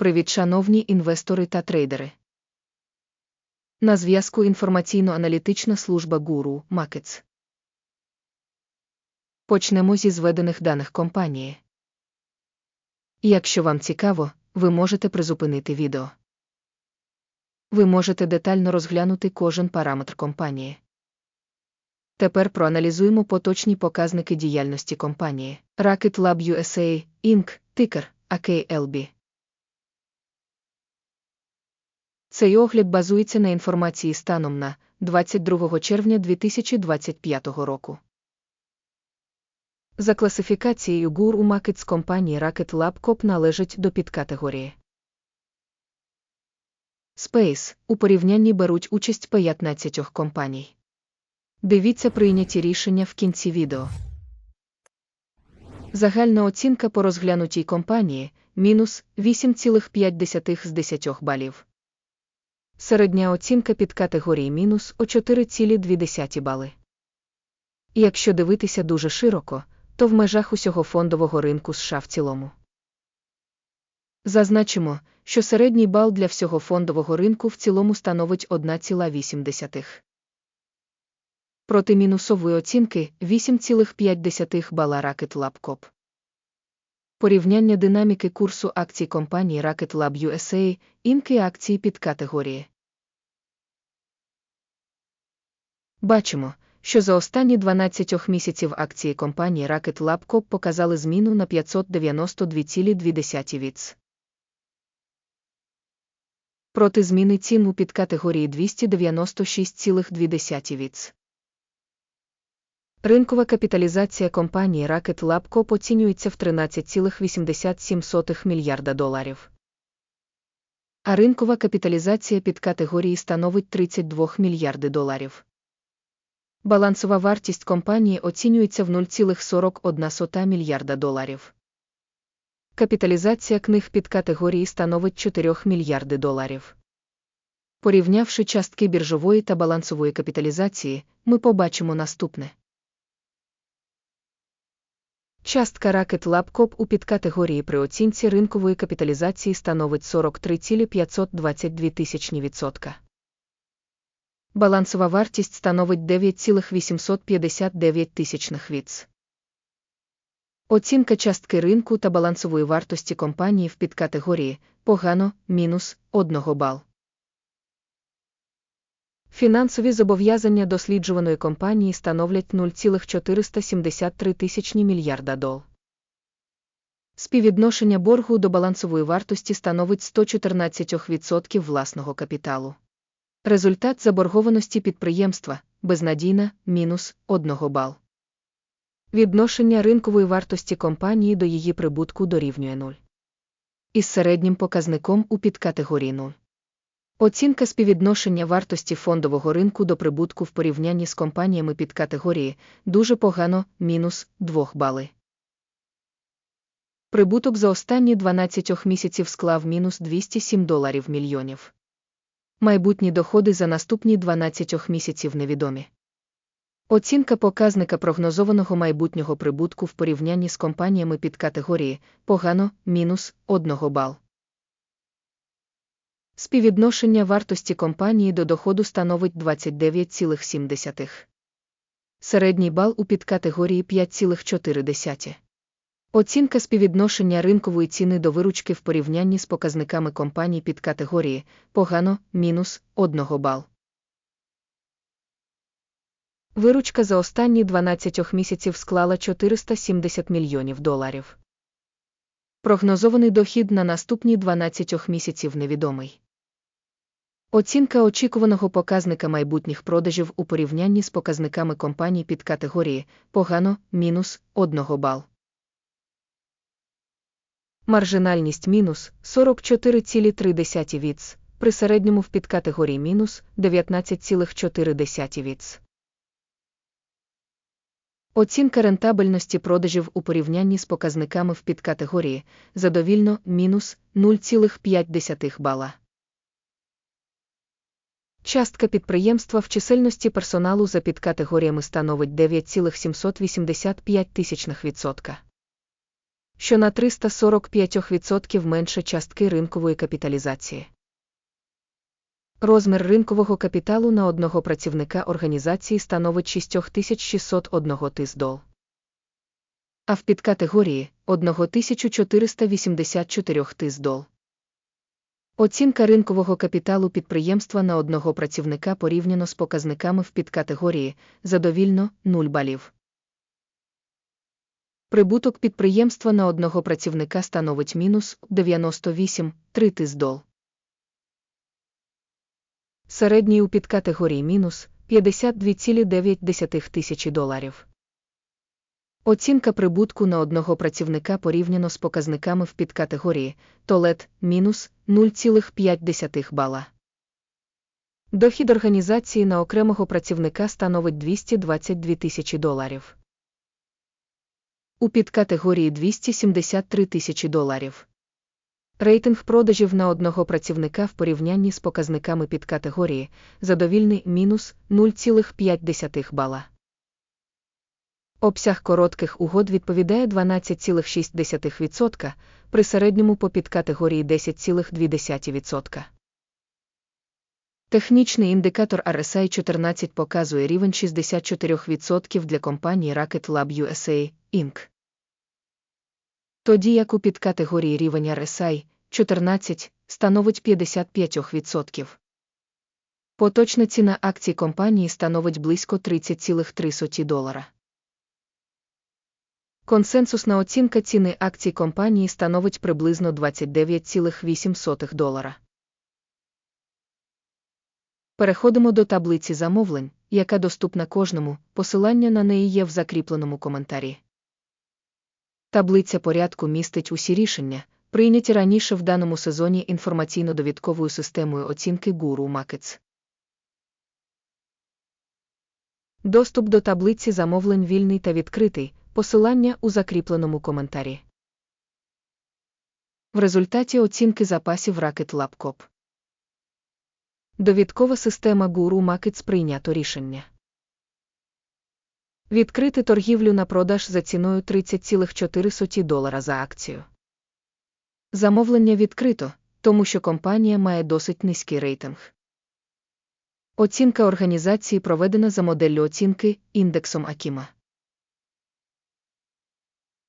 Привіт, шановні інвестори та трейдери. На зв'язку інформаційно-аналітична служба Guru Markets. Почнемо зі зведених даних компанії. Якщо вам цікаво, ви можете призупинити відео. Ви можете детально розглянути кожен параметр компанії. Тепер проаналізуємо поточні показники діяльності компанії. Rocket Lab USA, Inc., тикер, AKLB. Цей огляд базується на інформації станом на 22 червня 2025 року. За класифікацією GUR у Markets компанії Rocket Lab Corp належить до підкатегорії. Space у порівнянні беруть участь 15 компаній. Дивіться прийняті рішення в кінці відео. Загальна оцінка по розглянутій компанії мінус 8,5 з 10 балів. Середня оцінка під категорії мінус о 4,2 бали. Якщо дивитися дуже широко, то в межах усього фондового ринку США в цілому. Зазначимо, що середній бал для всього фондового ринку в цілому становить 1,8. Проти мінусової оцінки 8,5 бала Rocket Lab Corp. Порівняння динаміки курсу акцій компанії Rocket Lab USA, інки акції під категорії. Бачимо, що за останні 12 місяців акції компанії Rocket Lab Corp показали зміну на 592,2 віц. Проти зміни цін у підкатегорії 296,2 віц. Ринкова капіталізація компанії Rocket Lab Corp оцінюється в 13,87 мільярда доларів. А ринкова капіталізація під категорії становить 32 мільярди доларів. Балансова вартість компанії оцінюється в 0,41 мільярда доларів. Капіталізація книг під категорії становить 4 мільярди доларів. Порівнявши частки біржової та балансової капіталізації, ми побачимо наступне. Частка Rocket Lab Corp у підкатегорії при оцінці ринкової капіталізації становить 43,522%. Балансова вартість становить 9,859 тисячних віц. Оцінка частки ринку та балансової вартості компанії в підкатегорії погано мінус 1 бал. Фінансові зобов'язання досліджуваної компанії становлять 0,473 тисячні мільярда дол. Співвідношення боргу до балансової вартості становить 114% власного капіталу. Результат заборгованості підприємства безнадійна мінус 1 бал. Відношення ринкової вартості компанії до її прибутку дорівнює 0. Із середнім показником у підкатегорії 0. Оцінка співвідношення вартості фондового ринку до прибутку в порівнянні з компаніями під категорії дуже погано мінус 2 бали. Прибуток за останні 12 місяців склав мінус 207 доларів мільйонів. Майбутні доходи за наступні 12 місяців невідомі. Оцінка показника прогнозованого майбутнього прибутку в порівнянні з компаніями під категорії погано мінус 1 бал. Співвідношення вартості компанії до доходу становить 29,7. Середній бал у підкатегорії 5,4. Оцінка співвідношення ринкової ціни до виручки в порівнянні з показниками компаній під категорії погано мінус 1 бал. Виручка за останні 12 місяців склала 470 мільйонів доларів. Прогнозований дохід на наступні 12 місяців невідомий. Оцінка очікуваного показника майбутніх продажів у порівнянні з показниками компаній під категорії погано мінус 1 бал. Маржинальність мінус 44,3 віц, при середньому в підкатегорії мінус 19,4 віц. Оцінка рентабельності продажів у порівнянні з показниками в підкатегорії задовільно мінус 0,5 бала. Частка підприємства в чисельності персоналу за підкатегоріями становить 9,785 тисячних відсотка. що на 345% менше частки ринкової капіталізації. Розмір ринкового капіталу на одного працівника організації становить 6601 тисдол. А в підкатегорії 1484 тисдол. Оцінка ринкового капіталу підприємства на одного працівника порівняно з показниками в підкатегорії задовільно 0 балів. Прибуток підприємства на одного працівника становить мінус 98 3 тисдол. Середній у підкатегорії мінус 52,9 тисячі доларів. Оцінка прибутку на одного працівника порівняно з показниками в підкатегорії Толет мінус 0,5 бала. Дохід організації на окремого працівника становить 222 тисячі доларів. У підкатегорії 273 тисячі доларів. Рейтинг продажів на одного працівника в порівнянні з показниками підкатегорії задовільний мінус 0,5 бала. Обсяг коротких угод відповідає 12,6% при середньому по підкатегорії 10,2%. Технічний індикатор RSI 14 показує рівень 64% для компанії Rocket Lab USA, Inc. Тоді як у підкатегорії рівень RSI 14 становить 55%. Поточна ціна акцій компанії становить близько 30,3 долара. Консенсусна оцінка ціни акцій компанії становить приблизно 29,8 долара. Переходимо до таблиці замовлень, яка доступна кожному, посилання на неї є в закріпленому коментарі. Таблиця порядку містить усі рішення, прийняті раніше в даному сезоні інформаційно-довідковою системою оцінки Guru Markets. Доступ до таблиці замовлень вільний та відкритий, посилання у закріпленому коментарі. В результаті оцінки запасів Rocket Lab. Довідкова система Guru Markets прийнято рішення. Відкрити торгівлю на продаж за ціною 30,4 долара за акцію. Замовлення відкрито, тому що компанія має досить низький рейтинг. Оцінка організації проведена за моделлю оцінки індексом Акіма.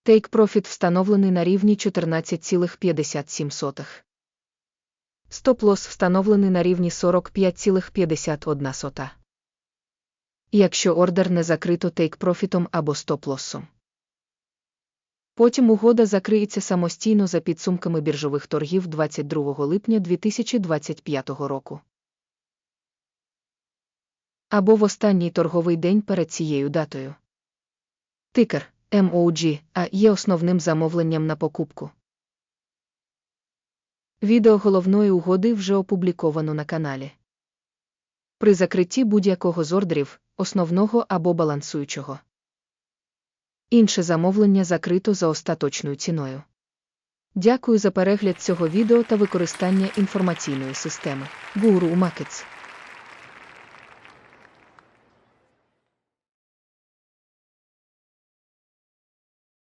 Take Profit встановлений на рівні 14,57. Стоп-лосс встановлений на рівні 45,51. Якщо ордер не закрито тейк-профітом або стоп-лоссом. Потім угода закриється самостійно за підсумками біржових торгів 22 липня 2025 року. Або в останній торговий день перед цією датою. Тикер MOG а є основним замовленням на покупку. Відео головної угоди вже опубліковано на каналі. При закритті будь-якого з ордерів, основного або балансуючого. Інше замовлення закрито за остаточною ціною. Дякую за перегляд цього відео та використання інформаційної системи Guru Markets.